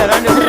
రండి రండి